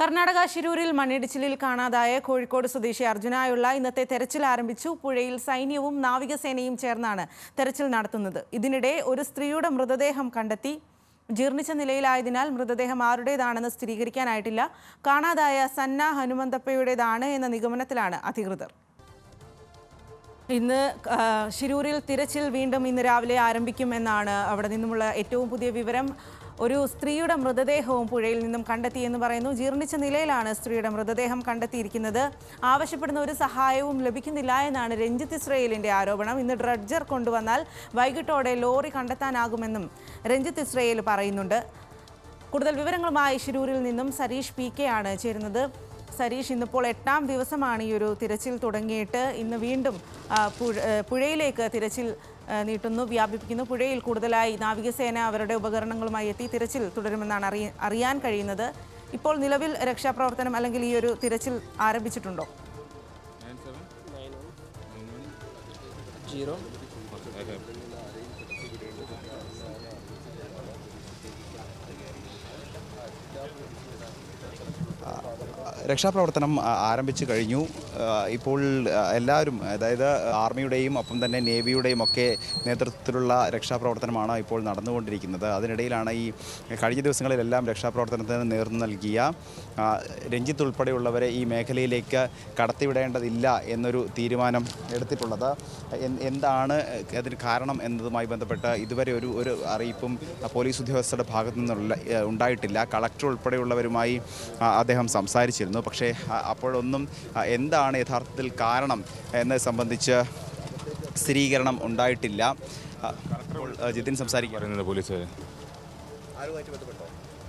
കർണാടക ശിരൂരിൽ മണ്ണിടിച്ചിലിൽ കാണാതായ കോഴിക്കോട് സ്വദേശി അർജുനായുള്ള ഇന്നത്തെ തെരച്ചിൽ ആരംഭിച്ചു. പുഴയിൽ സൈന്യവും നാവികസേനയും ചേർന്നാണ് തെരച്ചിൽ നടത്തുന്നത്. ഇതിനിടെ ഒരു സ്ത്രീയുടെ മൃതദേഹം കണ്ടെത്തി. ജീർണിച്ച നിലയിലായതിനാൽ മൃതദേഹം ആരുടേതാണെന്ന് സ്ഥിരീകരിക്കാനായിട്ടില്ല. കാണാതായ സന്ന ഹനുമന്തപ്പയുടേതാണ് എന്ന നിഗമനത്തിലാണ് അധികൃതർ. ഇന്ന് ശിരൂരിൽ തിരച്ചിൽ വീണ്ടും ഇന്ന് രാവിലെ ആരംഭിക്കുമെന്നാണ് അവിടെ നിന്നുമുള്ള ഏറ്റവും പുതിയ വിവരം. ഒരു സ്ത്രീയുടെ മൃതദേഹവും പുഴയിൽ നിന്നും കണ്ടെത്തിയെന്ന് പറയുന്നു. ജീർണിച്ച നിലയിലാണ് സ്ത്രീയുടെ മൃതദേഹം കണ്ടെത്തിയിരിക്കുന്നത്. ആവശ്യപ്പെടുന്ന ഒരു സഹായവും ലഭിക്കുന്നില്ല എന്നാണ് രഞ്ജിത്ത് ഇസ്രയേലിന്റെ ആരോപണം. ഇന്ന് ഡ്രഡ്ജർ കൊണ്ടുവന്നാൽ വൈകിട്ടോടെ ലോറി കണ്ടെത്താനാകുമെന്നും രഞ്ജിത്ത് ഇസ്രയേൽ പറയുന്നുണ്ട്. കൂടുതൽ വിവരങ്ങളുമായി ശിരൂരിൽ നിന്നും സരീഷ് പി കെ ആണ് ചേരുന്നത്. സരീഷ് ഇന്നിപ്പോൾ എട്ടാം ദിവസമാണ് ഈ ഒരു തിരച്ചിൽ തുടങ്ങിയിട്ട് ഇന്ന് വീണ്ടും പുഴ- പുഴയിലേക്ക് തിരച്ചിൽ നീട്ടുന്നു വ്യാപിപ്പിക്കുന്നു. പുഴയിൽ കൂടുതലായി നാവികസേന അവരുടെ ഉപകരണങ്ങളുമായി എത്തി തിരച്ചിൽ തുടരുമെന്നാണ് അറിയ അറിയാൻ കഴിയുന്നത്. ഇപ്പോൾ നിലവിൽ രക്ഷാപ്രവർത്തനം അല്ലെങ്കിൽ ഈ ഒരു തിരച്ചിൽ ആരംഭിച്ചിട്ടുണ്ടോ? ജീറോ രക്ഷാപ്രവർത്തനം ആരംഭിച്ചു കഴിഞ്ഞു. ഇപ്പോൾ എല്ലാവരും അതായത് ആർമിയുടെയും ഒപ്പം തന്നെ നേവിയുടെയും ഒക്കെ നേതൃത്വത്തിലുള്ള രക്ഷാപ്രവർത്തനമാണ് ഇപ്പോൾ നടന്നുകൊണ്ടിരിക്കുന്നത്. അതിനിടയിലാണ് ഈ കഴിഞ്ഞ ദിവസങ്ങളിലെല്ലാം രക്ഷാപ്രവർത്തനത്തിന് നേതൃത്വം നൽകിയ രഞ്ജിത്ത് ഉൾപ്പെടെയുള്ളവരെ ഈ മേഖലയിലേക്ക് കടത്തിവിടേണ്ടതില്ല എന്നൊരു തീരുമാനം എടുത്തിട്ടുള്ളത്. എന്താണ് അതിന് കാരണം എന്നതുമായി ബന്ധപ്പെട്ട് ഇതുവരെ ഒരു ഒരു അറിയിപ്പും പോലീസ് ഉദ്യോഗസ്ഥരുടെ ഭാഗത്തു നിന്നുള്ള ഉണ്ടായിട്ടില്ല. കളക്ടർ ഉൾപ്പെടെയുള്ളവരുമായി അദ്ദേഹം സംസാരിച്ചിരുന്നു. പക്ഷേ ആ, അപ്പോഴൊന്നും എന്താണ് യഥാർത്ഥത്തിൽ കാരണം എന്നെ സംബന്ധിച്ച് സ്ഥിരീകരണം ഉണ്ടായിട്ടില്ല. ജിതിൻ സംസാരിക്കാം. പറയുന്നത് പോലീസുകാർ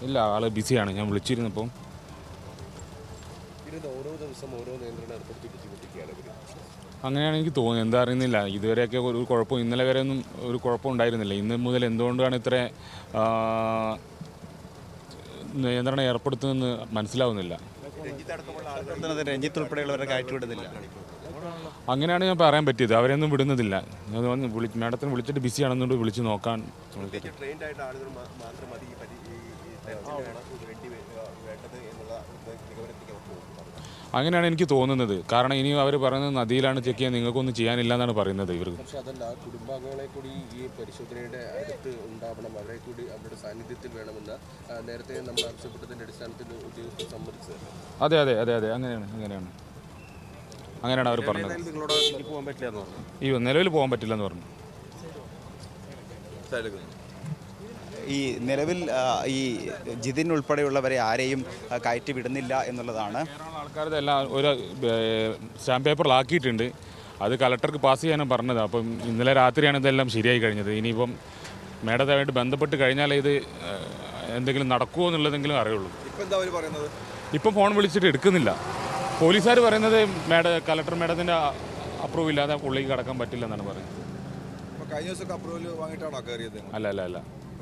ഇല്ല ആൾ ബിസിയാണ്. ഞാൻ വിളിച്ചിരുന്നപ്പോൾ ഓരോ ദിവസം ഓരോ നിയന്ത്രണം ഏർപ്പെടുത്തി ബുദ്ധിമുട്ടിക്കുകയാണ് ഇവർ അങ്ങനെയാണ് എനിക്ക് തോന്നുന്നത്. എന്താ അറിയുന്നില്ല. ഇതുവരെയൊക്കെ ഒരു കുഴപ്പം ഇന്നലെ വരെ ഒന്നും ഒരു കുഴപ്പം ഉണ്ടായിരുന്നില്ല. ഇന്ന് മുതൽ എന്തുകൊണ്ടാണ് ഇത്ര നിയന്ത്രണം ഏർപ്പെടുത്തുന്നതെന്ന് മനസ്സിലാവുന്നില്ല. രഞ്ജിത്ത് ഉൾപ്പെടെയുള്ളവരെ കയറ്റിവിടുന്നില്ല അങ്ങനെയാണ് ഞാൻ പറയാൻ പറ്റിയത്. അവരെയൊന്നും വിടുന്നതില്ല. ഞാൻ വന്ന് വിളി മാഡത്തിന് വിളിച്ചിട്ട് ബിസി ആണെന്നുകൊണ്ട് വിളിച്ച് നോക്കാൻ മാത്രം അങ്ങനെയാണ് എനിക്ക് തോന്നുന്നത്. കാരണം ഇനി അവർ പറയുന്നത് നദിയിലാണ് ചെക്ക് ചെയ്യാൻ നിങ്ങൾക്കൊന്നും ചെയ്യാനില്ല എന്നാണ് പറയുന്നത് ഇവർക്ക്. പക്ഷേ അതല്ല കുടുംബാംഗങ്ങളെ കൂടി ഈ പരിശോധനയുടെ അടുത്ത് ഉണ്ടാവണം. അവരെ കൂടി അവരുടെ സാന്നിധ്യത്തിൽ വേണമെന്ന് നേരത്തെ നമ്മൾ ആവശ്യപ്പെട്ടതിന്റെ അടിസ്ഥാനത്തിൽ ഉദ്യോഗസ്ഥർ സമ്മതിച്ചത്. അതെ അതെ അതെ അതെ. അങ്ങനെയാണ് അങ്ങനെയാണ്. അങ്ങനെയാണ് അവർ പറഞ്ഞത്. നിങ്ങളോട് ഇനി പോകാൻ പറ്റില്ല എന്ന് പറഞ്ഞു. ഈ നിലവിൽ പോകാൻ പറ്റില്ല എന്ന് പറഞ്ഞു ഈ നിലവിൽ ഈ ജിതിൻ ഉൾപ്പെടെയുള്ളവരെ ആരെയും കയറ്റി വിടുന്നില്ല എന്നുള്ളതാണ് കേരള ആൾക്കാരുടെ എല്ലാം ഒരു സ്റ്റാമ്പ് പേപ്പറിലാക്കിയിട്ടുണ്ട്. അത് കളക്ടർക്ക് പാസ് ചെയ്യാനും പറഞ്ഞത്. അപ്പം ഇന്നലെ രാത്രിയാണ് ഇതെല്ലാം ശരിയായി കഴിഞ്ഞത്. ഇനിയിപ്പം മേഡത്തായിട്ട് ബന്ധപ്പെട്ട് കഴിഞ്ഞാൽ ഇത് എന്തെങ്കിലും നടക്കുമോ എന്നുള്ളതെങ്കിലും അറിയുള്ളൂ. ഇപ്പം എന്താ അവർ പറയുന്നത്? ഇപ്പം ഫോൺ വിളിച്ചിട്ട് എടുക്കുന്നില്ല. പോലീസുകാർ പറയുന്നത് മേഡ കലക്ടർ മേഡത്തിന്റെ അപ്രൂവ് ഇല്ലാതെ പുള്ളിക്ക് കടക്കാൻ പറ്റില്ല എന്നാണ് പറയുന്നത്. കഴിഞ്ഞ ദിവസമൊക്കെ അപ്രൂവൽ വാങ്ങിയിട്ടാണോ കയറിയത് അല്ല അല്ല അല്ല.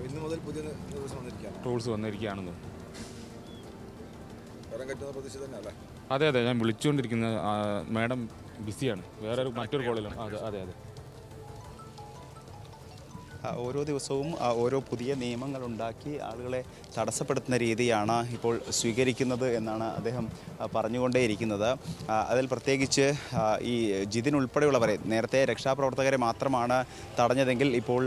ഇന്ന് മുതൽ പുതിയ ദിവസം വന്നിരിക്കുകയാണ്. റൂൾസ് വന്നിരിക്കുകയാണെന്ന് പ്രതീക്ഷ തന്നെ അല്ലേ അതെ അതെ. ഞാൻ വിളിച്ചുകൊണ്ടിരിക്കുന്ന മാഡം ബിസിയാണ്. വേറെ ഒരു മറ്റൊരു കോളിലാണ് അതെ അതെ അതെ. ഓരോ ദിവസവും ഓരോ പുതിയ നിയമങ്ങൾ ഉണ്ടാക്കി ആളുകളെ തടസ്സപ്പെടുത്തുന്ന രീതിയാണ് ഇപ്പോൾ സ്വീകരിക്കുന്നത് എന്നാണ് അദ്ദേഹം പറഞ്ഞുകൊണ്ടേയിരിക്കുന്നത്. അതിൽ പ്രത്യേകിച്ച് ഈ ജിതിൻ ഉൾപ്പെടെയുള്ളവരെ നേരത്തെ രക്ഷാപ്രവർത്തകരെ മാത്രമാണ് തടഞ്ഞതെങ്കിൽ ഇപ്പോൾ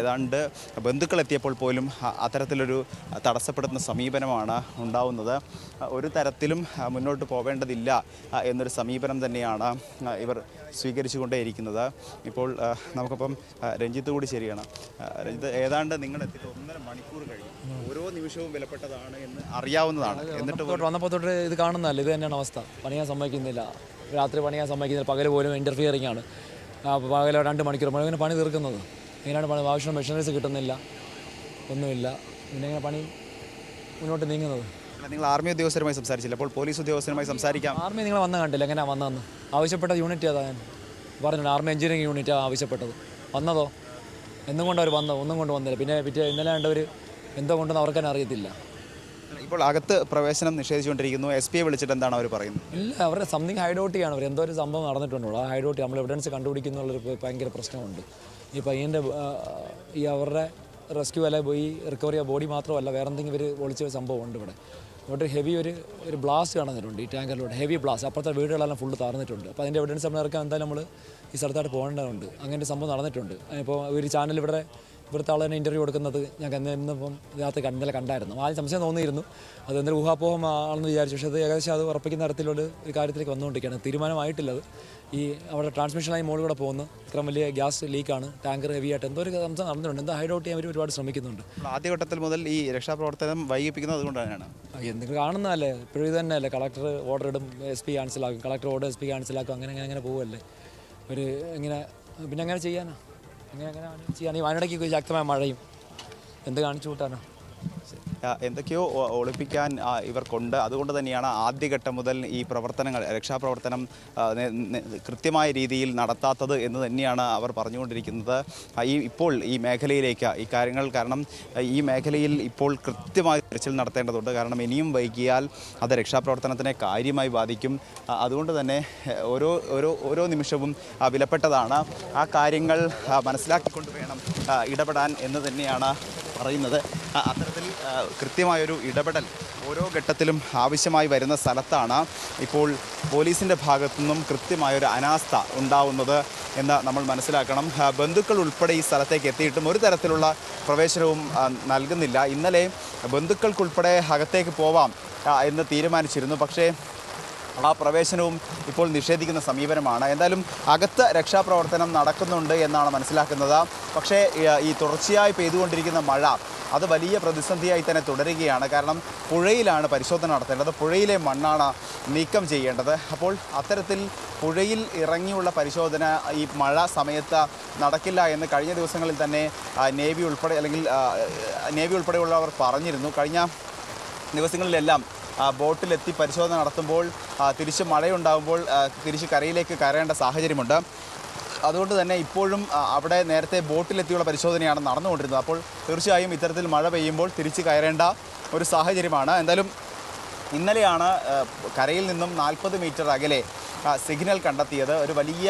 ഏതാണ്ട് ബന്ധുക്കൾ എത്തിയപ്പോൾ പോലും അത്തരത്തിലൊരു തടസ്സപ്പെടുത്തുന്ന സമീപനമാണ് ഉണ്ടാവുന്നത്. ഒരു തരത്തിലും മുന്നോട്ട് പോവേണ്ടതില്ല എന്നൊരു സമീപനം തന്നെയാണ് ഇവർ സ്വീകരിച്ചുകൊണ്ടേയിരിക്കുന്നത്. ഇപ്പോൾ നമുക്കിപ്പം രഞ്ജിത്ത് കൂടി ശരിയാണ്. രഞ്ജിത്ത് ഏതാണ്ട് നിങ്ങൾ എത്തിയിട്ട് ഒന്നര മണിക്കൂർ കഴിഞ്ഞു. ഓരോ നിമിഷവും വിലപ്പെട്ടതാണ് എന്ന് അറിയാവുന്നതാണ്. എന്നിട്ട് വന്നപ്പോൾ തൊട്ട് ഇത് കാണുന്നതല്ല? ഇത് തന്നെയാണ് അവസ്ഥ. പണിയാൻ സമ്മതിക്കുന്നില്ല. രാത്രി പണിയാൻ സമ്മതിക്കുന്നില്ല. പകൽ പോലും ഇന്റർഫിയറിംഗ് ആണ്. പകലോ രണ്ട് മണിക്കൂർ. പണി ഇങ്ങനെ പണി തീർക്കുന്നത്. ഇങ്ങനെയാണ് പണി. ആവശ്യം മെഷീനറീസ് കിട്ടുന്നില്ല. ഒന്നുമില്ല. പിന്നെ ഇങ്ങനെ പണി? മുന്നോട്ട് നീങ്ങുന്നത്. നിങ്ങൾ ആർമി ഉദ്യോഗസ്ഥരുമായി സംസാരിച്ചില്ല. അപ്പോൾ പോലീസ് ഉദ്യോഗസ്ഥരുമായി സംസാരിക്കാം. ആർമി നിങ്ങൾ വന്ന കണ്ടില്ല. എങ്ങനെയാണ് വന്നതെന്ന്? ആവശ്യപ്പെട്ട യൂണിറ്റ് അതാ ഞാൻ? പറഞ്ഞു ആർമി എഞ്ചിനീയറിംഗ് യൂണിറ്റാണ് ആവശ്യപ്പെട്ടത്. വന്നതോ? എന്നും കൊണ്ട് അവർ വന്നോ ഒന്നും കൊണ്ട് വന്നില്ല. പിന്നെ പിറ്റേ ഇന്നലെ കണ്ടവർ എന്തോ കൊണ്ടെന്ന് അവർക്ക് തന്നെ അറിയത്തില്ല. ഇപ്പോൾ അകത്ത് പ്രവേശനം നിഷേധിച്ചുകൊണ്ടിരിക്കുന്നു. എസ് പിയെ വിളിച്ചിട്ട് എന്താണ് അവർ പറയുന്നത്? ഇല്ല അവരുടെ സംതിങ് ഹൈഡോട്ടിയാണ് അവർ എന്തോ ഒരു സംഭവം നടന്നിട്ടുണ്ടോ ആ ഹൈഡോട്ടി നമ്മൾ എവിഡൻസ് കണ്ടുപിടിക്കുന്നുള്ളൊരു ഭയങ്കര പ്രശ്നമുണ്ട്. ഈ പയ്യന്റെ ഈ അവരുടെ റെസ്ക്യൂ അല്ല പോയി റിക്കവറി ബോഡി മാത്രമല്ല വേറെ എന്തെങ്കിലും ഇവർ ഒളിച്ച സംഭവം ഉണ്ട് ഇവിടെ ഹെവി ഒരു ഒരു ബ്ലാസ്റ്റ് കാണുന്നുണ്ട് ഈ ടാങ്കറിലൂടെ ഹെവി ബ്ലാസ്റ്റ് അപ്പുറത്തെ വീടുകളെല്ലാം ഫുള്ള് താർന്നിട്ടുണ്ട് അപ്പോൾ അതിന്റെ എവിഡൻസ് നമ്മൾ ഇറക്കാൻ എന്തായാലും നമ്മൾ ഈ സ്ഥലത്തായിട്ട് പോകേണ്ടതുണ്ട്. അങ്ങനെ സംഭവം നടന്നിട്ടുണ്ട്. ഇപ്പോൾ ഒരു ചാനൽ ഇവിടെ ഇവിടുത്തെ ആൾ തന്നെ ഇന്റർവ്യൂ കൊടുക്കുന്നത് ഞാൻ ഇന്നിപ്പം ഇതിനകത്ത് കണ്ടില്ല ഇന്നലെ കണ്ടായിരുന്നു. ആദ്യം സംശയം തോന്നിയിരുന്നു. അത് എന്തൊരു ഊഹാപോഹം ആണെന്ന് വിചാരിച്ചു. പക്ഷേ അത് ഏകദേശം അത് ഉറപ്പിക്കുന്ന തരത്തിലുള്ള ഒരു കാര്യത്തിലേക്ക് വന്നുകൊണ്ടിരിക്കുകയാണ്. തീരുമാനമായിട്ടില്ല അത് ഈ അവിടെ ട്രാൻസ്മിഷൻ ലൈൻ മുകളിലൂടെ പോകുന്നു. ഇത്ര വലിയ ഗ്യാസ് ലീക്കാണ്. ടാങ്കർ ഹെവി ആയിട്ട് എന്തോ ഒരു സംശയം നടന്നിട്ടുണ്ട്. എന്താ ഹൈഡ് ഔട്ട് ചെയ്യാൻ അവർ ഒരുപാട് ശ്രമിക്കുന്നുണ്ട്. ആദ്യ ആദ്യഘട്ടത്തിൽ മുതൽ ഈ രക്ഷാപ്രവർത്തനം വൈകിപ്പിക്കുന്നത് അതുകൊണ്ട് തന്നെയാണ്. എന്തെങ്കിലും കാണുന്നതല്ലേ? ഇപ്പോഴും ഇത് തന്നെയല്ലേ? കളക്ടർ ഓർഡർ ഇടും എസ് പി ക്യാൻസലാക്കും കളക്ടർ ഓർഡർ എസ് പി ക്യാൻസലാക്കും അങ്ങനെ അങ്ങനെ അങ്ങനെ പോകുമല്ലേ ഒരു ഇങ്ങനെ പിന്നെ അങ്ങനെ ചെയ്യാനാ? അങ്ങനെ അങ്ങനെ ഈ വയനാടേക്ക് ശക്തമായ മഴയും. എന്ത് കാണിച്ചു കൂട്ടാനോ? എന്തൊക്കെയോ ഒളിപ്പിക്കാൻ ഇവർക്കുണ്ട്. അതുകൊണ്ട് തന്നെയാണ് ആദ്യഘട്ടം മുതൽ ഈ പ്രവർത്തനങ്ങൾ രക്ഷാപ്രവർത്തനം കൃത്യമായ രീതിയിൽ നടത്താത്തത് എന്ന് തന്നെയാണ് അവർ പറഞ്ഞുകൊണ്ടിരിക്കുന്നത്. ഈ ഇപ്പോൾ ഈ മേഖലയിലേക്ക് ഈ കാര്യങ്ങൾ കാരണം ഈ മേഖലയിൽ ഇപ്പോൾ കൃത്യമായി തിരച്ചിൽ നടത്തേണ്ടതുണ്ട്. കാരണം ഇനിയും വൈകിയാൽ അത് രക്ഷാപ്രവർത്തനത്തിനെ കാര്യമായി ബാധിക്കും. അതുകൊണ്ട് തന്നെ ഓരോ ഓരോ ഓരോ നിമിഷവും വിലപ്പെട്ടതാണ്. ആ കാര്യങ്ങൾ മനസ്സിലാക്കിക്കൊണ്ട് വേണം ഇടപെടാൻ എന്ന് തന്നെയാണ് പറയുന്നത്. അത്തരത്തിൽ കൃത്യമായൊരു ഇടപെടൽ ഓരോ ഘട്ടത്തിലും ആവശ്യമായി വരുന്ന സ്ഥലത്താണ് ഇപ്പോൾ പോലീസിന്റെ ഭാഗത്തു നിന്നും കൃത്യമായൊരു അനാസ്ഥ ഉണ്ടാവുന്നത് എന്ന് നമ്മൾ മനസ്സിലാക്കണം. ബന്ധുക്കൾ ഉൾപ്പെടെ ഈ സ്ഥലത്തേക്ക് എത്തിയിട്ടും ഒരു തരത്തിലുള്ള പ്രവേശനവും നൽകുന്നില്ല. ഇന്നലെ ബന്ധുക്കൾക്കുൾപ്പെടെ അകത്തേക്ക് പോവാം എന്ന് തീരുമാനിച്ചിരുന്നു. പക്ഷേ ആ പ്രവേശനവും ഇപ്പോൾ നിഷേധിക്കുന്ന സമീപനമാണ്. എന്തായാലും അകത്ത് രക്ഷാപ്രവർത്തനം നടക്കുന്നുണ്ട് എന്നാണ് മനസ്സിലാക്കുന്നത്. പക്ഷേ ഈ- തുടർച്ചയായി പെയ്തുകൊണ്ടിരിക്കുന്ന മഴ അത് വലിയ പ്രതിസന്ധിയായി തന്നെ തുടരുകയാണ്. കാരണം പുഴയിലാണ് പരിശോധന നടത്തേണ്ടത്. പുഴയിലെ മണ്ണാണ് നീക്കം ചെയ്യേണ്ടത്. അപ്പോൾ അത്തരത്തിൽ പുഴയിൽ ഇറങ്ങിയുള്ള പരിശോധന ഈ മഴ സമയത്ത് നടക്കില്ല എന്ന് കഴിഞ്ഞ ദിവസങ്ങളിൽ തന്നെ നേവി ഉൾപ്പെടെ അല്ലെങ്കിൽ നേവി ഉൾപ്പെടെയുള്ളവർ പറഞ്ഞിരുന്നു. കഴിഞ്ഞ ദിവസങ്ങളിലെല്ലാം ബോട്ടിലെത്തി പരിശോധന നടത്തുമ്പോൾ തിരിച്ച് മഴയുണ്ടാകുമ്പോൾ തിരിച്ച് കരയിലേക്ക് കയറേണ്ട സാഹചര്യമുണ്ട്. അതുകൊണ്ട് തന്നെ ഇപ്പോഴും അവിടെ നേരത്തെ ബോട്ടിലെത്തിയുള്ള പരിശോധനയാണ് നടന്നുകൊണ്ടിരുന്നത്. അപ്പോൾ തീർച്ചയായും ഇത്തരത്തിൽ മഴ പെയ്യുമ്പോൾ തിരിച്ച് കയറേണ്ട ഒരു സാഹചര്യമാണ്. എന്തായാലും ഇന്നലെയാണ് കരയിൽ നിന്നും നാൽപ്പത് മീറ്റർ അകലെ സിഗ്നൽ കണ്ടെത്തിയത്. ഒരു വലിയ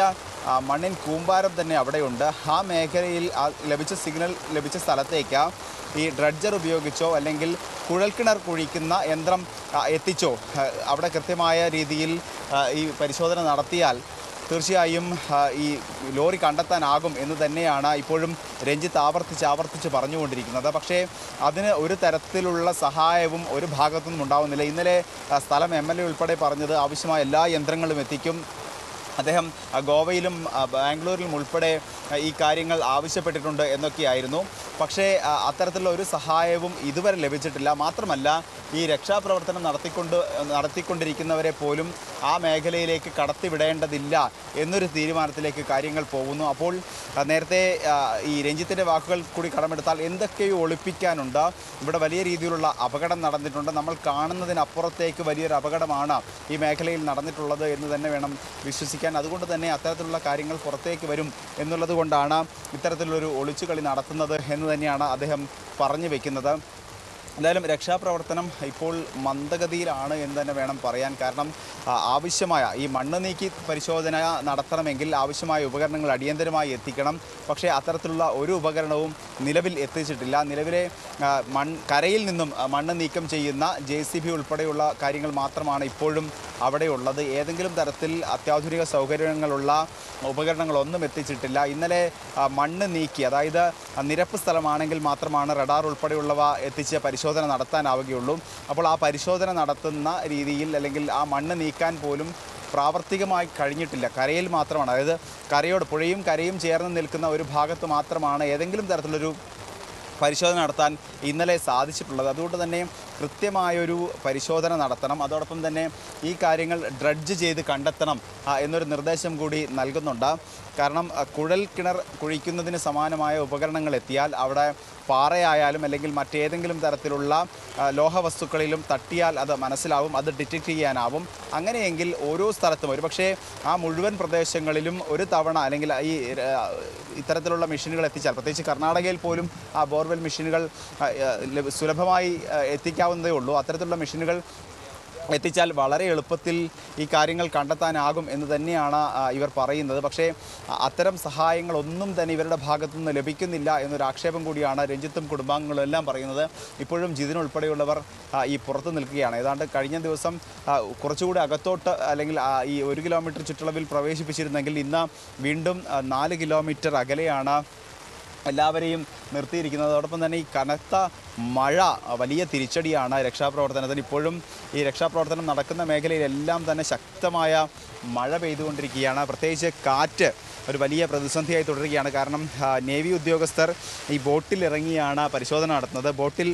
മണ്ണിൻ കൂമ്പാരം തന്നെ അവിടെയുണ്ട്. ആ മേഖലയിൽ ലഭിച്ച സിഗ്നൽ ലഭിച്ച സ്ഥലത്തേക്ക് ഈ ഡ്രഡ്ജർ ഉപയോഗിച്ചോ അല്ലെങ്കിൽ കുഴൽക്കിണർ കുഴിക്കുന്ന യന്ത്രം എത്തിച്ചോ? അവിടെ കൃത്യമായ രീതിയിൽ ഈ പരിശോധന നടത്തിയാൽ തീർച്ചയായും ഈ ലോറി കണ്ടെത്താനാകും എന്ന് തന്നെയാണ് ഇപ്പോഴും രഞ്ജിത്ത് ആവർത്തിച്ച് ആവർത്തിച്ച് പറഞ്ഞുകൊണ്ടിരിക്കുന്നത്. പക്ഷേ അതിന് ഒരു തരത്തിലുള്ള സഹായവും ഒരു ഭാഗത്തുനിന്നും ഉണ്ടാവുന്നില്ല. ഇന്നലെ സ്ഥലം എം എൽ എ ഉൾപ്പെടെ പറഞ്ഞത് ആവശ്യമായ എല്ലാ യന്ത്രങ്ങളും എത്തിക്കും. അദ്ദേഹം ഗോവയിലും ബാംഗ്ലൂരിലും ഉൾപ്പെടെ ഈ കാര്യങ്ങൾ ആവശ്യപ്പെട്ടിട്ടുണ്ട് എന്നൊക്കെയായിരുന്നു. പക്ഷേ അത്തരത്തിലുള്ള ഒരു സഹായവും ഇതുവരെ ലഭിച്ചിട്ടില്ല. മാത്രമല്ല ഈ രക്ഷാപ്രവർത്തനം നടത്തിക്കൊണ്ട് നടത്തിക്കൊണ്ടിരിക്കുന്നവരെ പോലും ആ മേഖലയിലേക്ക് കടത്തിവിടേണ്ടതില്ല എന്നൊരു തീരുമാനത്തിലേക്ക് കാര്യങ്ങൾ പോകുന്നു. അപ്പോൾ നേരത്തെ ഈ രഞ്ജിത്തിന്റെ വാക്കുകൾ കൂടി കടമെടുത്താൽ എന്തൊക്കെയോ ഒളിപ്പിക്കാനുണ്ട്. ഇവിടെ വലിയ രീതിയിലുള്ള അപകടം നടന്നിട്ടുണ്ട്. നമ്മൾ കാണുന്നതിനപ്പുറത്തേക്ക് വലിയൊരു അപകടമാണ് ഈ മേഖലയിൽ നടന്നിട്ടുള്ളത് എന്ന് തന്നെ വേണം വിശ്വസിക്കാൻ. അതുകൊണ്ട് തന്നെ അത്തരത്തിലുള്ള കാര്യങ്ങൾ പുറത്തേക്ക് വരും എന്നുള്ളത് കൊണ്ടാണ് ഇത്തരത്തിലുള്ളൊരു ഒളിച്ചുകളി നടത്തുന്നത് എന്ന് തന്നെയാണ് അദ്ദേഹം പറഞ്ഞു വെക്കുന്നത്. എന്തായാലും രക്ഷാപ്രവർത്തനം ഇപ്പോൾ മന്ദഗതിയിലാണ് എന്ന് തന്നെ വേണം പറയാൻ. കാരണം ആവശ്യമായ ഈ മണ്ണ് നീക്കി പരിശോധന നടത്തണമെങ്കിൽ ആവശ്യമായ ഉപകരണങ്ങൾ അടിയന്തരമായി എത്തിക്കണം. പക്ഷേ അത്തരത്തിലുള്ള ഒരു ഉപകരണവും നിലവിൽ എത്തിച്ചിട്ടില്ല. നിലവിലെ മൺ കരയിൽ നിന്നും മണ്ണ് നീക്കം ചെയ്യുന്ന ജെ സി ബി ഉൾപ്പെടെയുള്ള കാര്യങ്ങൾ മാത്രമാണ് ഇപ്പോഴും അവിടെയുള്ളത്. ഏതെങ്കിലും തരത്തിൽ അത്യാധുനിക സൗകര്യങ്ങളുള്ള ഉപകരണങ്ങളൊന്നും എത്തിച്ചിട്ടില്ല. ഇന്നലെ മണ്ണ് നീക്കി അതായത് നിരപ്പ് സ്ഥലമാണെങ്കിൽ മാത്രമാണ് റഡാർ ഉൾപ്പെടെയുള്ളവ എത്തിച്ച് പരിശോധന നടത്താനാവുകയുള്ളൂ. അപ്പോൾ ആ പരിശോധന നടത്തുന്ന രീതിയിൽ അല്ലെങ്കിൽ ആ മണ്ണ് നീക്കാൻ പോലും പ്രാവർത്തികമായി കഴിഞ്ഞിട്ടില്ല. കരയിൽ മാത്രമാണ്. അതായത് കരയോട് പുഴയും കരയും ചേർന്ന് നിൽക്കുന്ന ഒരു ഭാഗത്ത് മാത്രമാണ് ഏതെങ്കിലും തരത്തിലൊരു പരിശോധന നടത്താൻ ഇന്നലെ സാധിച്ചിട്ടുള്ളത്. അതുകൊണ്ട് തന്നെ കൃത്യമായൊരു പരിശോധന നടത്തണം. അതോടൊപ്പം തന്നെ ഈ കാര്യങ്ങൾ ഡ്രഡ്ജ് ചെയ്ത് കണ്ടെത്തണം എന്നൊരു നിർദ്ദേശം കൂടി നൽകുന്നുണ്ട്. കാരണം കുഴൽ കിണർ കുഴിക്കുന്നതിന് സമാനമായ ഉപകരണങ്ങൾ എത്തിയാൽ അവിടെ പാറയായാലും അല്ലെങ്കിൽ മറ്റേതെങ്കിലും തരത്തിലുള്ള ലോഹവസ്തുക്കളിലും തട്ടിയാൽ അത് മനസ്സിലാവും അത് ഡിറ്റക്റ്റ് ചെയ്യാനാവും. അങ്ങനെയെങ്കിൽ ഓരോ സ്ഥലത്തും ഒരു പക്ഷേ ആ മുഴുവൻ പ്രദേശങ്ങളിലും ഒരു തവണ അല്ലെങ്കിൽ ഈ ഇത്തരത്തിലുള്ള മെഷീനുകൾ എത്തിച്ചാൽ പ്രത്യേകിച്ച് കർണാടകയിൽ പോലും ആ ബോർവെൽ മെഷീനുകൾ സുലഭമായി എത്തിക്കാവുന്നതേ ഉള്ളൂ. അത്തരത്തിലുള്ള മെഷീനുകൾ എത്തിച്ചാൽ വളരെ എളുപ്പത്തിൽ ഈ കാര്യങ്ങൾ കണ്ടെത്താനാകും എന്ന് തന്നെയാണ് ഇവർ പറയുന്നത്. പക്ഷേ അത്തരം സഹായങ്ങളൊന്നും തന്നെ ഇവരുടെ ഭാഗത്തുനിന്ന് ലഭിക്കുന്നില്ല എന്നൊരു ആക്ഷേപം കൂടിയാണ് രഞ്ജിത്തും കുടുംബാംഗങ്ങളും എല്ലാം പറയുന്നത്. ഇപ്പോഴും ജിതിൻ ഉൾപ്പെടെയുള്ളവർ ഈ പുറത്ത് നിൽക്കുകയാണ്. ഏതാണ്ട് കഴിഞ്ഞ ദിവസം കുറച്ചുകൂടി അകത്തോട്ട് അല്ലെങ്കിൽ ഈ ഒരു കിലോമീറ്റർ ചുറ്റളവിൽ പ്രവേശിപ്പിച്ചിരുന്നെങ്കിൽ ഇന്ന് വീണ്ടും നാല് കിലോമീറ്റർ അകലെയാണ് എല്ലാവരെയും നിർത്തിയിരിക്കുന്നത്. അതോടൊപ്പം തന്നെ ഈ കനത്ത മഴ വലിയ തിരിച്ചടിയാണ് രക്ഷാപ്രവർത്തനത്തിന്. ഇപ്പോഴും ഈ രക്ഷാപ്രവർത്തനം നടക്കുന്ന മേഖലയിലെല്ലാം തന്നെ ശക്തമായ മഴ പെയ്തുകൊണ്ടിരിക്കുകയാണ്. പ്രത്യേകിച്ച് കാറ്റ് ഒരു വലിയ പ്രതിസന്ധിയായി തുടരുകയാണ്. കാരണം നേവി ഉദ്യോഗസ്ഥർ ഈ ബോട്ടിൽ ഇറങ്ങിയാണ് പരിശോധന നടത്തുന്നത്. ബോട്ടിൽ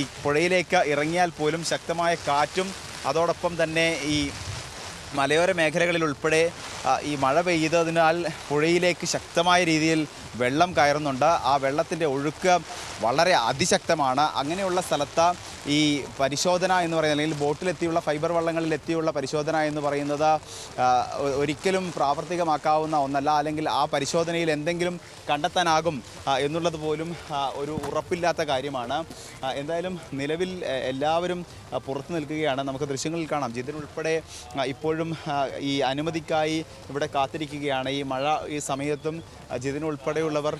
ഈ പുഴയിലേക്ക് ഇറങ്ങിയാൽ പോലും ശക്തമായ കാറ്റും അതോടൊപ്പം തന്നെ ഈ മലയോര മേഖലകളിൽ ഉൾപ്പെടെ ഈ മഴ പെയ്തതിനാൽ പുഴയിലേക്ക് ശക്തമായ രീതിയിൽ വെള്ളം കയറുന്നുണ്ട്. ആ വെള്ളത്തിന്റെ ഒഴുക്ക് വളരെ അതിശക്തമാണ്. അങ്ങനെയുള്ള സ്ഥലത്ത് ഈ പരിശോധന എന്ന് പറയുന്നത് അല്ലെങ്കിൽ ബോട്ടിലെത്തിയുള്ള ഫൈബർ വള്ളങ്ങളിൽ എത്തിയുള്ള പരിശോധന എന്ന് പറയുന്നത് ഒരിക്കലും പ്രാവർത്തികമാക്കാവുന്ന ഒന്നല്ല. അല്ലെങ്കിൽ ആ പരിശോധനയിൽ എന്തെങ്കിലും കണ്ടെത്താനാകും എന്നുള്ളത് പോലും ഒരു ഉറപ്പില്ലാത്ത കാര്യമാണ്. എന്തായാലും നിലവിൽ എല്ലാവരും പുറത്തു നിൽക്കുകയാണ്. നമുക്ക് ദൃശ്യങ്ങളിൽ കാണാം. ജിതിൻ ഉൾപ്പെടെ ആ, ഇപ്പോഴും ഈ അനുമതിക്കായി ഇവിടെ കാത്തിരിക്കുകയാണ്. ഈ മഴ ഈ സമയത്തും ജിതിൻ ഉൾപ്പെടെയുള്ളവർ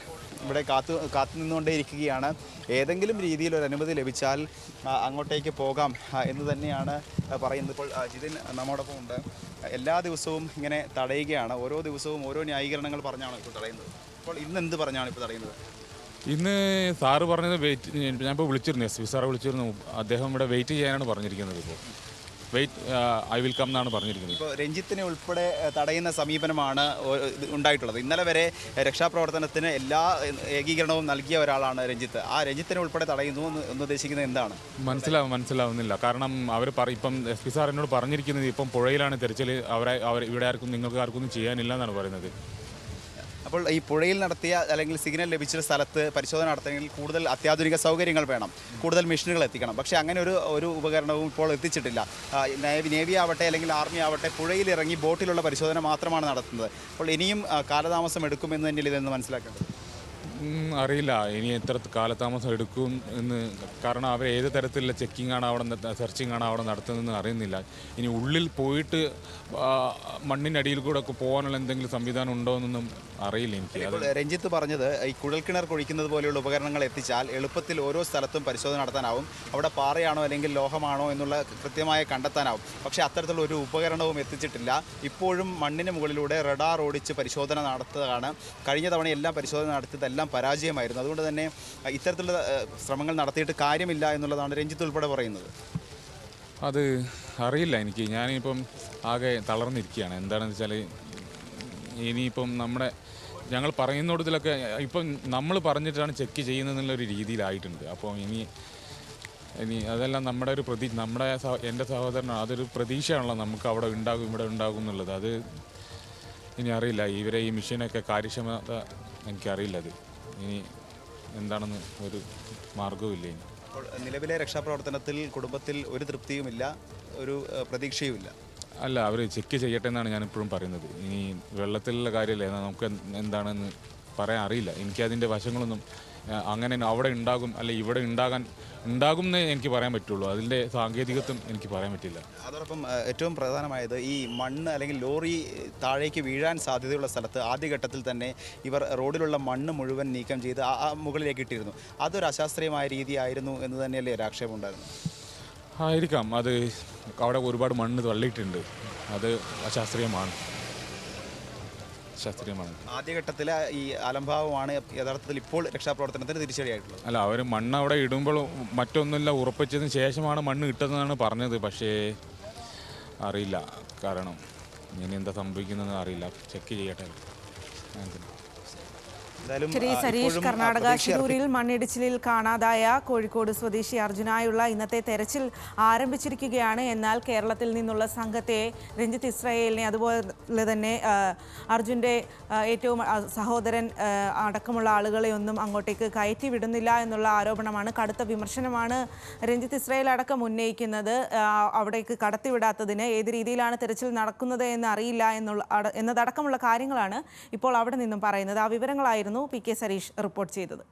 ഇവിടെ കാത്തു കാത്തു നിന്നുകൊണ്ടേ ഇരിക്കുകയാണ് ഏതെങ്കിലും രീതിയിൽ ഒരു അനുമതി ലഭിച്ചാൽ അങ്ങോട്ടേക്ക് പോകാം എന്ന് തന്നെയാണ് പറയുന്നത്. ഇപ്പോൾ ജിതിൻ നമ്മോടൊപ്പം ഉണ്ട്. എല്ലാ ദിവസവും ഇങ്ങനെ തടയുകയാണ്. ഓരോ ദിവസവും ഓരോ ന്യായീകരണങ്ങൾ പറഞ്ഞാണ് ഇപ്പോൾ തടയുന്നത്? അപ്പോൾ ഇന്ന് എന്ത് പറഞ്ഞാണ് ഇപ്പോൾ തടയുന്നത്? ഇന്ന് സാറ് പറഞ്ഞത് വെയിറ്റ് ഞാനിപ്പോൾ വിളിച്ചിരുന്നു എസ് പി സാറെ വിളിച്ചിരുന്നു. അദ്ദേഹം ഇവിടെ വെയിറ്റ് ചെയ്യാനാണ് പറഞ്ഞിരിക്കുന്നത് ഇപ്പോൾ. വെയിറ്റ് ഐ വിൽ കം എന്നാണ് പറഞ്ഞിരിക്കുന്നത്. ഇപ്പോൾ രഞ്ജിത്തിനെ ഉൾപ്പെടെ തടയുന്ന സമീപനമാണ് ഉണ്ടായിട്ടുള്ളത്. ഇന്നലെ വരെ രക്ഷാപ്രവർത്തനത്തിന് എല്ലാ ഏകീകരണവും നൽകിയ ഒരാളാണ് രഞ്ജിത്ത്. ആ രഞ്ജിത്തിനെ ഉൾപ്പെടെ തടയുന്നു എന്ന് ഉദ്ദേശിക്കുന്നത് എന്താണ്? മനസ്സിലാവും മനസ്സിലാവുന്നില്ല. കാരണം അവർ പറ ഇപ്പം എസ് പി സാർ എന്നോട് പറഞ്ഞിരിക്കുന്നത് ഇപ്പം പുഴയിലാണ് തിരച്ചിൽ അവരെ അവർ ഇവിടെ ആർക്കും നിങ്ങൾക്ക് ആർക്കൊന്നും ചെയ്യാനില്ല എന്നാണ് പറയുന്നത്. അപ്പോൾ ഈ പുഴയിൽ നടത്തിയ അല്ലെങ്കിൽ സിഗ്നൽ ലഭിച്ച സ്ഥലത്ത് പരിശോധന നടത്തണമെങ്കിൽ കൂടുതൽ അത്യാധുനിക സൗകര്യങ്ങൾ വേണം. കൂടുതൽ മെഷീനുകൾ എത്തിക്കണം. പക്ഷേ അങ്ങനെ ഒരു ഒരു ഉപകരണവും ഇപ്പോൾ എത്തിച്ചിട്ടില്ല. നേവി നേവി ആവട്ടെ അല്ലെങ്കിൽ ആർമി ആവട്ടെ പുഴയിൽ ഇറങ്ങി ബോട്ടിലുള്ള പരിശോധന മാത്രമാണ് നടത്തുന്നത്. അപ്പോൾ ഇനിയും കാലതാമസം എടുക്കുമെന്ന് തന്നെയാണ് ഇതെന്ന് മനസ്സിലാക്കേണ്ടത്? അറിയില്ല. ഇനി എത്ര കാലതാമസം എടുക്കും എന്ന്. കാരണം അവർ ഏത് തരത്തിലുള്ള ചെക്കിംഗ് ആണ് അവിടെ സെർച്ചിങ് ആണ് അവിടെ നടത്തുന്നതെന്ന് അറിയുന്നില്ല. ഇനി ഉള്ളിൽ പോയിട്ട് മണ്ണിനടിയിൽ കൂടെ ഒക്കെ പോകാനുള്ള എന്തെങ്കിലും സംവിധാനം ഉണ്ടോ എന്നൊന്നും അറിയില്ല എനിക്ക്. രഞ്ജിത്ത് പറഞ്ഞത് ഈ കുഴൽക്കിണർ കുഴിക്കുന്നത് പോലെയുള്ള ഉപകരണങ്ങൾ എത്തിച്ചാൽ എളുപ്പത്തിൽ ഓരോ സ്ഥലത്തും പരിശോധന നടത്താനാവും. അവിടെ പാറയാണോ അല്ലെങ്കിൽ ലോഹമാണോ എന്നുള്ള കൃത്യമായ കണ്ടെത്താനാവും. പക്ഷേ അത്തരത്തിലുള്ള ഒരു ഉപകരണവും എത്തിച്ചിട്ടില്ല. ഇപ്പോഴും മണ്ണിന് മുകളിലൂടെ റഡാർ ഓടിച്ച് പരിശോധന നടത്തുകയാണ്. കഴിഞ്ഞ തവണ എല്ലാം പരിശോധന നടത്തിയതെല്ലാം പരാജയമായിരുന്നു. അതുകൊണ്ട് തന്നെ ഇത്തരത്തിലുള്ള ശ്രമങ്ങൾ നടത്തിയിട്ട് കാര്യമില്ല എന്നുള്ളതാണ് രഞ്ജിത്ത് ഉൾപ്പെടെ പറയുന്നത്. അത് അറിയില്ല എനിക്ക്. ഞാനിപ്പം ആകെ തളർന്നിരിക്കുകയാണ്. എന്താണെന്ന് വെച്ചാൽ ഇനിയിപ്പം നമ്മുടെ ഞങ്ങൾ പറയുന്നിടത്തിലൊക്കെ ഇപ്പം നമ്മൾ പറഞ്ഞിട്ടാണ് ചെക്ക് ചെയ്യുന്നതെന്നുള്ളൊരു രീതിയിലായിട്ടുണ്ട്. അപ്പോൾ ഇനി ഇനി അതെല്ലാം നമ്മുടെ ഒരു പ്രതി നമ്മുടെ എന്റെ സഹോദരൻ അതൊരു പ്രതീക്ഷയാണല്ലോ നമുക്ക് അവിടെ ഉണ്ടാകും ഇവിടെ ഉണ്ടാകും എന്നുള്ളത്. അത് ഇനി അറിയില്ല. ഇവരെ ഈ മെഷീനൊക്കെ കാര്യക്ഷമത എനിക്കറിയില്ല അത്. ഇനി എന്താണെന്ന് ഒരു മാർഗവുമില്ല ഇനി. അപ്പോൾ നിലവിലെ രക്ഷാപ്രവർത്തനത്തിൽ കുടുംബത്തിൽ ഒരു തൃപ്തിയുമില്ല ഒരു പ്രതീക്ഷയുമില്ല. അല്ല അവർ ചെക്ക് ചെയ്യട്ടെ എന്നാണ് ഞാൻ ഇപ്പോഴും പറയുന്നത്. ഇനി വെള്ളത്തിലുള്ള കാര്യമല്ലേ നമുക്ക് എന്താണെന്ന് പറയാൻ അറിയില്ല. എനിക്കതിന്റെ വശങ്ങളൊന്നും അങ്ങനെ അവിടെ ഉണ്ടാകും അല്ലെ ഇവിടെ ഉണ്ടാകാൻ ഉണ്ടാകും എന്നേ എനിക്ക് പറയാൻ പറ്റുള്ളൂ. അതിന്റെ സാങ്കേതികത്വം എനിക്ക് പറയാൻ പറ്റില്ല. അതോടൊപ്പം ഏറ്റവും പ്രധാനമായത് ഈ മണ്ണ് അല്ലെങ്കിൽ ലോറി താഴേക്ക് വീഴാൻ സാധ്യതയുള്ള സ്ഥലത്ത് ആദ്യഘട്ടത്തിൽ തന്നെ ഇവർ റോഡിലുള്ള മണ്ണ് മുഴുവൻ നീക്കം ചെയ്ത് ആ മുകളിലേക്ക് ഇട്ടിരുന്നു. അതൊരു അശാസ്ത്രീയമായ രീതിയായിരുന്നു എന്ന് തന്നെയല്ലേ ഒരു ആക്ഷേപം ഉണ്ടായിരുന്നു? ആയിരിക്കാം അത് അവിടെ ഒരുപാട് മണ്ണ് തള്ളിയിട്ടുണ്ട്. അത് അശാസ്ത്രീയമാണ്. ശാസ്ത്രീയമാണ്. ആദ്യഘട്ടത്തിൽ ഈ അലംഭാവമാണ് യഥാർത്ഥത്തിൽ ഇപ്പോൾ രക്ഷാപ്രവർത്തനത്തിന് തിരിച്ചടിയായിട്ടുള്ളത്. അല്ല അവർ മണ്ണ് അവിടെ ഇടുമ്പോൾ മറ്റൊന്നുമില്ല ഉറപ്പിച്ചതിന് ശേഷമാണ് മണ്ണ് ഇട്ടതെന്നാണ് പറഞ്ഞത്. പക്ഷേ അറിയില്ല. കാരണം ഇനി എന്താ സംഭവിക്കുന്നതെന്ന് അറിയില്ല. ചെക്ക് ചെയ്യട്ടെ. അങ്ങനെ ശരി സരീഷ് കർണാടക ശിരൂരിൽ മണ്ണിടിച്ചിലിൽ കാണാതായ കോഴിക്കോട് സ്വദേശി അർജുനായുള്ള ഇന്നത്തെ തെരച്ചിൽ ആരംഭിച്ചിരിക്കുകയാണ്. എന്നാൽ കേരളത്തിൽ നിന്നുള്ള സംഘത്തെ രഞ്ജിത്ത് ഇസ്രായേലിനെ അതുപോലെ തന്നെ അർജുന്റെ ഏറ്റവും സഹോദരൻ അടക്കമുള്ള ആളുകളെ ഒന്നും അങ്ങോട്ടേക്ക് കയറ്റി വിടുന്നില്ല എന്നുള്ള ആരോപണമാണ് കടുത്ത വിമർശനമാണ് രഞ്ജിത്ത് ഇസ്രായേൽ അടക്കം ഉന്നയിക്കുന്നത്. അവിടേക്ക് കടത്തിവിടാത്തതിന് ഏത് രീതിയിലാണ് തെരച്ചിൽ നടക്കുന്നത് എന്ന് അറിയില്ല എന്നുള്ള എന്നതടക്കമുള്ള കാര്യങ്ങളാണ് ഇപ്പോൾ അവിടെ നിന്നും പറയുന്നത്. ആ വിവരങ്ങളായിരുന്നു പി കെ സരീഷ് റിപ്പോർട്ട് ചെയ്തത്